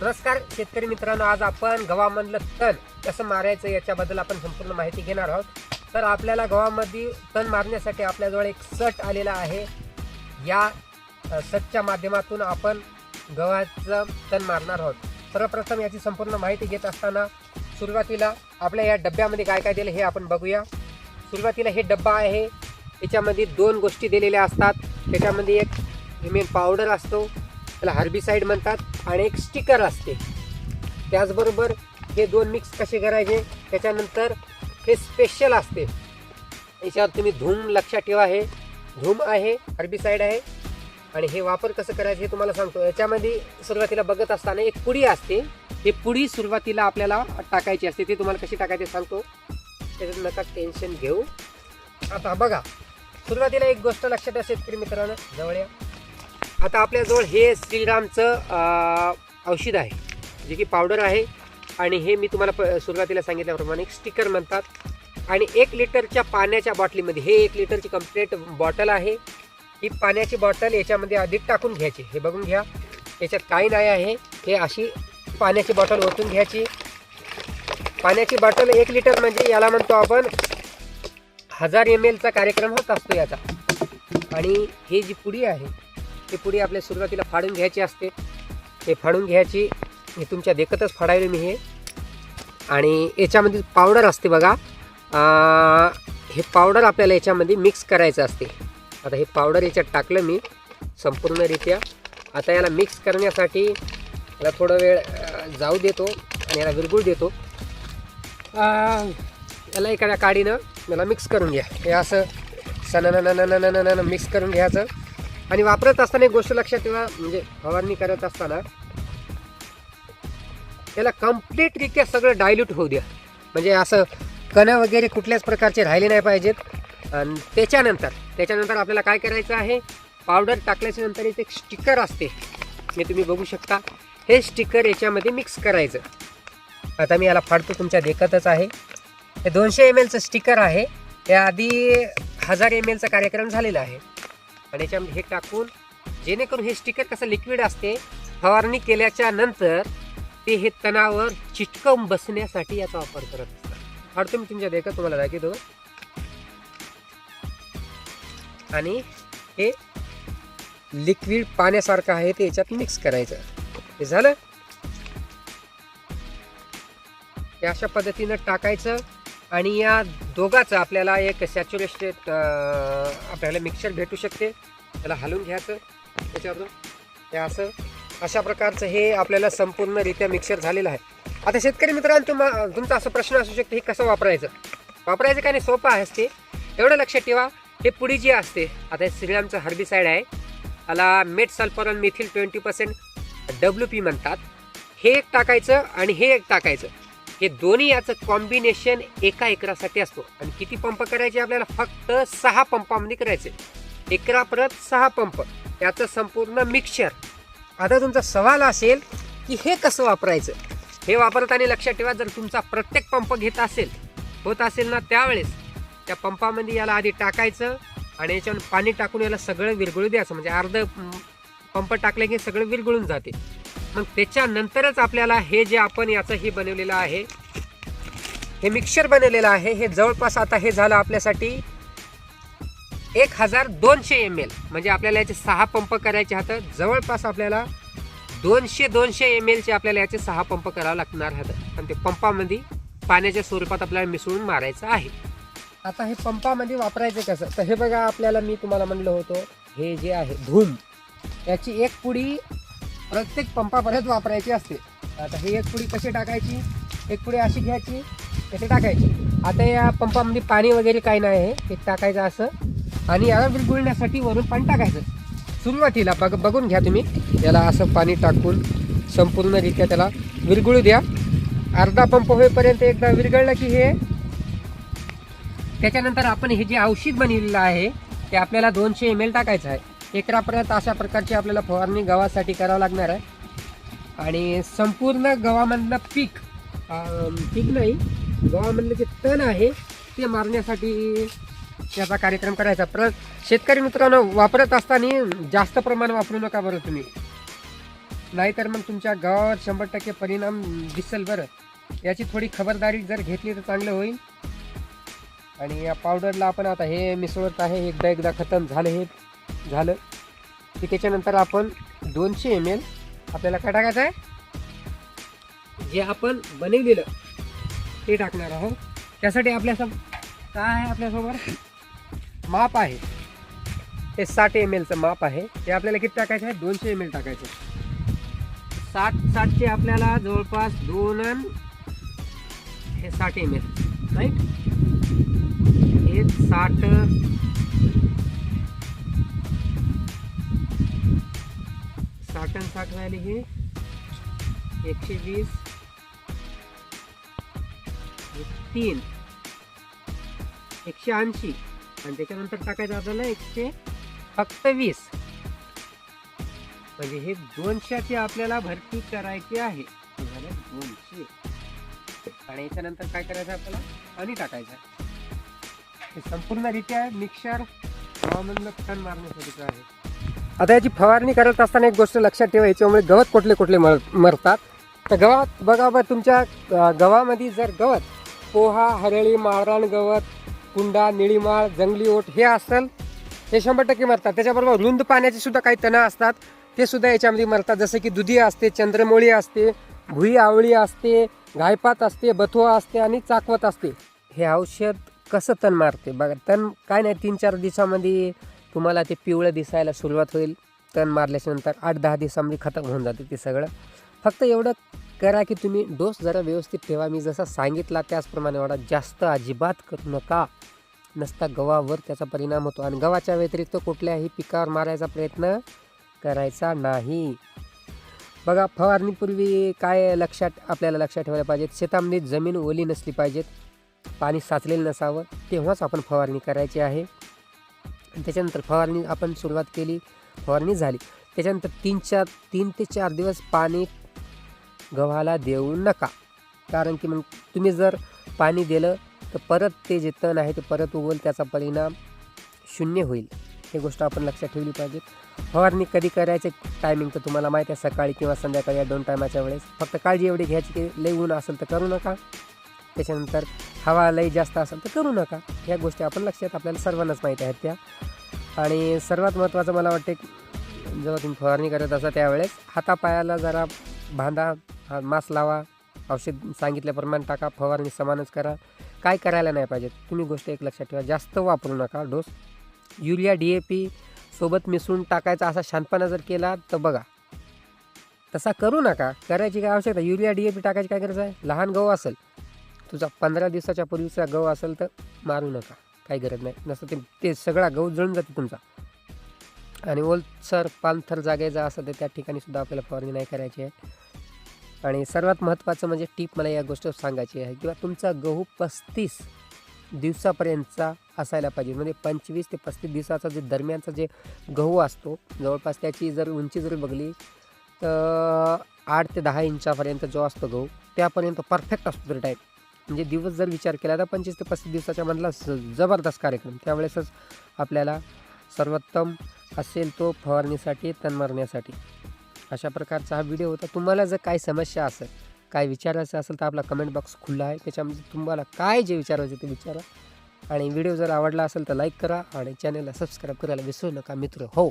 नमस्कार शेतकरी मित्रांनो आज आपण गव्हामधलं तण कसं मारायचं याच्याबद्दल आपण संपूर्ण माहिती घेणार आहोत. तर आपल्याला गव्हामध्ये तण मारण्यासाठी आपल्याजवळ एक सट आलेला आहे. या सटच्या माध्यमातून आपण गव्हाचं तण मारणार आहोत. सर्वप्रथम याची संपूर्ण माहिती घेत असताना सुरुवातीला आपल्या या डब्यामध्ये काय काय दिलं हे आपण बघूया. सुरुवातीला हे डब्बा आहे याच्यामध्ये दोन गोष्टी दिलेल्या असतात. त्याच्यामध्ये एक हिमेन पावडर असतो. त्याला हार्बिसाईड म्हणतात आणि एक स्टिकर असते. त्याचबरोबर हे दोन मिक्स कसे करायचे? त्याच्यानंतर हे स्पेशल असते. याच्यावर तुम्ही धूम लक्षात ठेवा हे. धूम आहे हर्बिसाईड आहे. आणि हे वापर कसं करायचं हे तुम्हाला सांगतो. याच्यामध्ये सुरुवातीला बघत असताना एक पुडी असते. ही पुडी सुरुवातीला आपल्याला टाकायची असते. ती तुम्हाला कशी टाकायची सांगतो. त्याच्यात नका टेन्शन घेऊ. आता बघा. सुरुवातीला एक गोष्ट लक्षात असेल शेतकरी मित्रांनो. जवळ या. आता आपल्याजवळ हे श्रीरामचं औषध आहे जे की पावडर आहे. आणि हे मी तुम्हाला प सुरुवातीला सांगितल्याप्रमाणे एक स्टिकर म्हणतात. आणि एक लिटरच्या पाण्याच्या बॉटलीमध्ये हे एक लिटरची कंप्लीट बॉटल आहे. ही पाण्याची बॉटल याच्यामध्ये अधिक टाकून घ्यायची. हे बघून घ्या. याच्यात काही नाही आहे. हे अशी पाण्याची बॉटल ओतून घ्यायची. पाण्याची बॉटल एक लिटर म्हणजे याला म्हणतो आपण हजार एम एलचा कार्यक्रम होत असतो याचा. आणि ही जी पुडी आहे ती पुढे आपल्या सुरुवातीला फाडून घ्यायची असते. हे फाडून घ्यायची हे तुमच्या देखतच फाडायला मी हे. आणि याच्यामध्ये पावडर असते बघा. हे पावडर आपल्याला याच्यामध्ये मिक्स करायचं असते. आता हे पावडर याच्यात टाकलं मी संपूर्णरित्या. आता याला मिक्स करण्यासाठी याला थोडा वेळ जाऊ देतो आणि याला विरगुळ देतो. याला एखाद्या काडीनं याला मिक्स करून घ्या. हे असं सण मिक्स करून घ्यायचं. आणि वापरत असताना एक गोष्ट लक्षात ठेवा म्हणजे फवारणी करत असताना त्याला कम्प्लीटरित्या सगळं डायल्यूट होऊ द्या. म्हणजे असं कणं वगैरे कुठल्याच प्रकारचे राहिले नाही पाहिजेत. आणि त्याच्यानंतर त्याच्यानंतर आपल्याला काय करायचं आहे? पावडर टाकल्याच्या नंतर इथे एक स्टिकर असते. हे तुम्ही बघू शकता. हे स्टिकर याच्यामध्ये मिक्स करायचं. आता मी याला फाडतो तुमच्या देखतच आहे. हे दोनशे एम एलचं स्टिकर आहे. याआधी हजार एम एलचा कार्यक्रम झालेला आहे. आणि याच्यामध्ये हे टाकून जेणेकरून हे स्टिकर कसं लिक्विड असते फवारणी केल्याच्यानंतर ते हे तणावर चिटकवून बसण्यासाठी याचा वापर करत असतात. फाडतो मी तुमच्या देखा तुम्हाला दाखवतो. आणि हे लिक्विड पाण्यासारखं आहे ते याच्यात मिक्स करायचं. हे झालं? ते अशा पद्धतीनं टाकायचं. आणि या दोघाचं आपल्याला एक सॅच्युरेटेड आपल्याला मिक्सर भेटू शकते. त्याला हलवून घ्यायचं. त्याच्यावर हे असं. अशा प्रकारचं हे आपल्याला संपूर्णरित्या मिक्सर झालेलं आहे. आता शेतकरी मित्रांनो तुम्हा तुमचा असा प्रश्न असू शकतो हे कसं वापरायचं? वापरायचं काय नाही सोपं आहे असते एवढं लक्षात ठेवा. हे पुढी जी असते आता हे श्रीरामचं हर्बिसाईड आहे. त्याला metsulfuron methyl twenty percent W P म्हणतात. हे एक टाकायचं आणि हे एक टाकायचं. हे दोन्ही याचं कॉम्बिनेशन एका एकरासाठी असतो. आणि किती पंप करायचे आपल्याला? फक्त सहा पंपामध्ये करायचे. एकरा परत सहा पंप याचं संपूर्ण मिक्सचर आता तुमचा सवाल असेल की हे कसं वापरायचं? हे वापरताना लक्षात ठेवा जर तुमचा प्रत्येक पंप घेत असेल होत असेल ना त्यावेळेस त्या पंपामध्ये याला आधी टाकायचं आणि याच्यावर पाणी टाकून याला सगळं विरघळू द्यायचं. म्हणजे अर्ध पंप टाकले की सगळं विरघळून जाते. मग त्याच्यानंतरच आपल्याला हे जे आपण याचं हे बनवलेलं आहे हे मिक्सर बनवलेलं आहे हे जवळपास आता हे झालं आपल्यासाठी एक हजार दोनशे एम एल म्हणजे आपल्याला याचे सहा पंप करायचे आहेत. जवळपास आपल्याला दोनशे दोनशे एम एलचे आपल्याला याचे सहा पंप करावं लागणार आहेत. आणि ते पंपामध्ये पाण्याच्या स्वरूपात आपल्याला मिसळून मारायचं आहे. आता हे पंपामध्ये वापरायचं कसं? तर हे बघा आपल्याला मी तुम्हाला म्हणलं होतं हे जे आहे धूम याची एक पुडी प्रत्येक पंपापर्यंत वापरायची असते. आता ही एक पुडी कशी टाकायची? एक पुडी अशी घ्यायची कशी टाकायची. आता या पंपामध्ये पाणी वगैरे काही नाही आहे ते टाकायचं असं. आणि याला विरगुळण्यासाठी वरून पाणी टाकायचं. सुरुवातीला बघ बघून घ्या तुम्ही. याला असं पाणी टाकून संपूर्णरित्या त्याला विरगुळू द्या. अर्धा पंप होईपर्यंत एकदा विरघळलं की हे. त्याच्यानंतर आपण हे जे औषध बनवलेलं आहे ते आपल्याला दोनशे एम एल टाकायचं आहे. एकरापर्यंत अशा प्रकारची आपल्याला फवारणी गव्हासाठी करावं लागणार आहे. आणि संपूर्ण गव्हामधलं पीक पीक नाही गव्हामधलं जे तण आहे ते मारण्यासाठी याचा कार्यक्रम करायचा. परत शेतकरी मित्रांनो वापरत असताना जास्त प्रमाण वापरू नका बरं तुम्ही. नाहीतर मग तुमच्या गावावर शंभर टक्के परिणाम दिसेल बरं. याची थोडी खबरदारी जर घेतली तर चांगलं होईल. आणि या पावडरला आपण आता हे मिसळत आहे एकदा एकदा खतम झालं हे. झालं. की त्याच्यानंतर आपण दोनशे एम एल आपल्याला काय टाकायचं आहे? जे आपण बनवलेलं ते टाकणार आहोत. त्यासाठी आपल्यासम काय आहे आपल्यासमोर? माप आहे. हे साठ एम एलचं माप आहे. ते आपल्याला किती टाकायचं आहे? दोनशे एम एल टाकायचं साठ साठचे आपल्याला जवळपास दोन हे साठ एम एल राईट हे साठ साठ राहिली ही एकशे वीस. तीन. एकशे ऐंशी. आणि त्याच्यानंतर टाकायचं आपल्याला एकशे फक्त वीस. म्हणजे हे दोनशेची आपल्याला भरती करायची आहे. झालं दोनशे. आणि याच्यानंतर काय करायचं आपल्याला? पाणी टाकायचं. आहे हे संपूर्णरित्या मिक्सर हवामान फन मारण्यासाठीचं आहे? आता याची फवारणी करत असताना एक गोष्ट लक्षात ठेवा याच्यामुळे गवत कुठले कुठले मर मरतात. तर गवत बघा बा तुमच्या गव्हामध्ये जर गवत पोहा हरळी माळरान गवत कुंडा निळीमाळ जंगली ओट हे असेल हे शंभर टक्के मरतात. त्याच्याबरोबर रुंद पाण्याचे सुद्धा काही तणं असतात ते सुद्धा याच्यामध्ये मरतात. जसं की दुधी असते चंद्रमोळी असते भुई आवळी असते गायपात असते बथुआ असते आणि चाकवत असते. हे औषध कसं तण मारते? बघा तण काय नाही तीन चार दिवसामध्ये तुम्हाला ते पिवळं दिसायला सुरुवात होईल तण मारल्याच्यानंतर आठ दहा दिवसामध्ये खतम होऊन जाते ते सगळं. फक्त एवढं करा की तुम्ही डोस जरा व्यवस्थित ठेवा. मी जसा सांगितला त्याचप्रमाणे एवढा जास्त अजिबात करू नका. नसता गव्हावर त्याचा परिणाम होतो. आणि गव्हाच्या व्यतिरिक्त कुठल्याही पिकावर मारायचा प्रयत्न करायचा नाही. बघा फवारणीपूर्वी काय लक्षात आपल्याला लक्षात ठेवायला पाहिजे शेतामध्ये जमीन ओली नसली पाहिजेत पाणी साचलेलं नसावं तेव्हाच आपण फवारणी करायची आहे. त्याच्यानंतर फवारणी आपण सुरुवात केली फवारणी झाली. त्याच्यानंतर तीन चार तीन ते चार दिवस पाणी गव्हाला देऊ नका. कारण की मग तुम्ही जर पाणी दिलं तर परत ते जे तण आहे ते परत उगवल त्याचा परिणाम शून्य होईल. ही गोष्ट आपण लक्षात ठेवली पाहिजे. फवारणी कधी करायचे टायमिंग तर तुम्हाला माहिती आहे सकाळी किंवा संध्याकाळी या दोन टायमाच्या वेळेस. फक्त काळजी एवढी घ्यायची की लई ऊन असेल तर करू नका. त्याच्यानंतर हवा लई जास्त असेल तर करू नका. ह्या गोष्टी आपण लक्षात आपल्याला सर्वांनाच माहिती आहेत त्या. आणि सर्वात महत्त्वाचं मला वाटते जेव्हा तुम्ही फवारणी करत असा त्यावेळेस हातापायाला जरा बांधा मास्क लावा औषध सांगितल्याप्रमाणे टाका फवारणी समानच करा. काय करायला नाही पाहिजे तुम्ही गोष्ट एक लक्षात ठेवा जास्त वापरू नका dose. Urea D A P सोबत मिसळून टाकायचा असा शांतपणा जर केला तर बघा. तसा करू नका करायची काय आवश्यकता युरिया डी ए पी टाकायची काय करायचं आहे? लहान गहू असेल तुझा पंधरा दिवसाच्या पूर्वीचा गहू असेल तर मारू नका. काही गरज नाही. नसतं ते ते सगळा गहू जळून जाते तुमचा. आणि ओलसर पाणथर जागेचा असं तर त्या ठिकाणी सुद्धा आपल्याला फवारणी नाही करायची आहे. आणि सर्वात महत्त्वाचं म्हणजे टीप मला या गोष्ट सांगायची आहे किंवा तुमचा गहू पस्तीस दिवसापर्यंतचा असायला पाहिजे. म्हणजे पंचवीस ते पस्तीस दिवसाचा जे दरम्यानचा जे गहू असतो जवळपास त्याची जर उंची जर बघली तर आठ ते दहा इंचापर्यंत जो असतो गहू त्यापर्यंत परफेक्ट असतो तो टाईप म्हणजे दिवस जर विचार केला तर पंचवीस ते पस्तीस दिवसाच्या मधला स- जबरदस्त कार्यक्रम. त्यावेळेसच आपल्याला सर्वोत्तम असेल तो फवारणीसाठी तण मारण्यासाठी. अशा प्रकारचा हा व्हिडिओ होता. तुम्हाला जर काही समस्या असेल काय विचारायचं असेल तर आपला कमेंट बॉक्स खुला आहे. त्याच्यामध्ये तुम्हाला काय जे विचारायचं ते विचारा. आणि व्हिडिओ जर आवडला असेल तर लाईक करा आणि चॅनलला सबस्क्राईब करायला विसरू नका मित्र. हो.